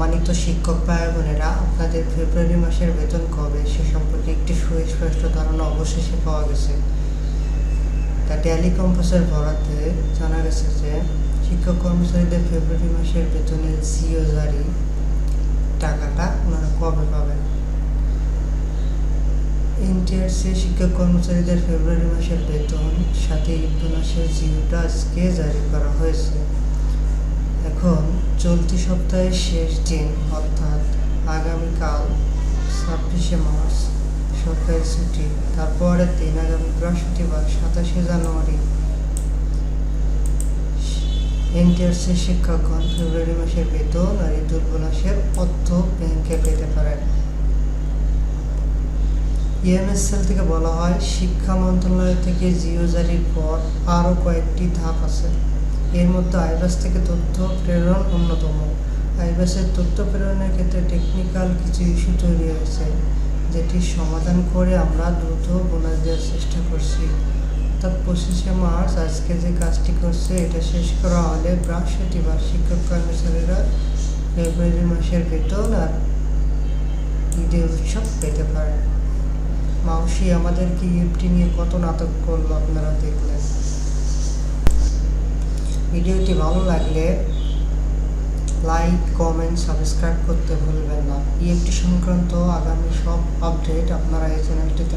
সম্মানিত শিক্ষক ভাই বোনেরা আপনাদের ফেব্রুয়ারি মাসের বেতন কবে? সে সম্পর্কে একটি সুস্পষ্ট ধারণা অবশেষে পাওয়া গেছে। তা ডেলি কম্পাসের বরাতে জানা গেছে যে, শিক্ষক কর্মচারীদের ফেব্রুয়ারি মাসের বেতনের জিও জারি টাকাটা ওনারা কবে পাবেন? এনটিআরসি শিক্ষক কর্মচারীদের ফেব্রুয়ারি মাসের বেতন সাথে বোনাসের জিওটা আজকে জারি করা হয়েছে। এখন চলতি সপ্তাহের শেষ দিন, অর্থাৎ আগামীকাল ছাব্বিশে মার্চ, সরকারি ছুটি। তারপরের দিন, আগামী বৃহস্পতিবার, সাতাশে জানুয়ারি, এনটিআরসি শিক্ষকগণ ফেব্রুয়ারি মাসের বেতন আর ঈদুল বোনাসের অর্থ ব্যাংকে পেতে পারেন। ইএমএসএল থেকে বলা হয়, শিক্ষা মন্ত্রণালয় থেকে জিও জারির পর আরও কয়েকটি ধাপ আছে। এর মধ্যে আইবাস থেকে তথ্য প্রেরণ অন্যতম। আইবাসের তথ্য প্রেরণের ক্ষেত্রে টেকনিক্যাল কিছু ইস্যু তৈরি হয়েছে, যেটি সমাধান করে আমরা দ্রুত বোনাস দেওয়ার চেষ্টা করছি। অর্থাৎ পঁচিশে মার্চ আজকে যে কাজটি করছে, এটা শেষ করা হলে বৃহস্পতিবার শিক্ষক কর্মচারীরা ফেব্রুয়ারি মাসের বেতন আর ঈদের উৎসব পেতে পারে। মাউসি আমাদেরকে ইএফটি নিয়ে কত নাটক করল আপনারা দেখলেন? ভিডিওটি ভালো লাগলে লাইক, কমেন্ট, সাবস্ক্রাইব করতে ভুলবেন না। ইএফটি সংক্রান্ত আগামী সব আপডেট আপনারা এই চ্যানেলটিতে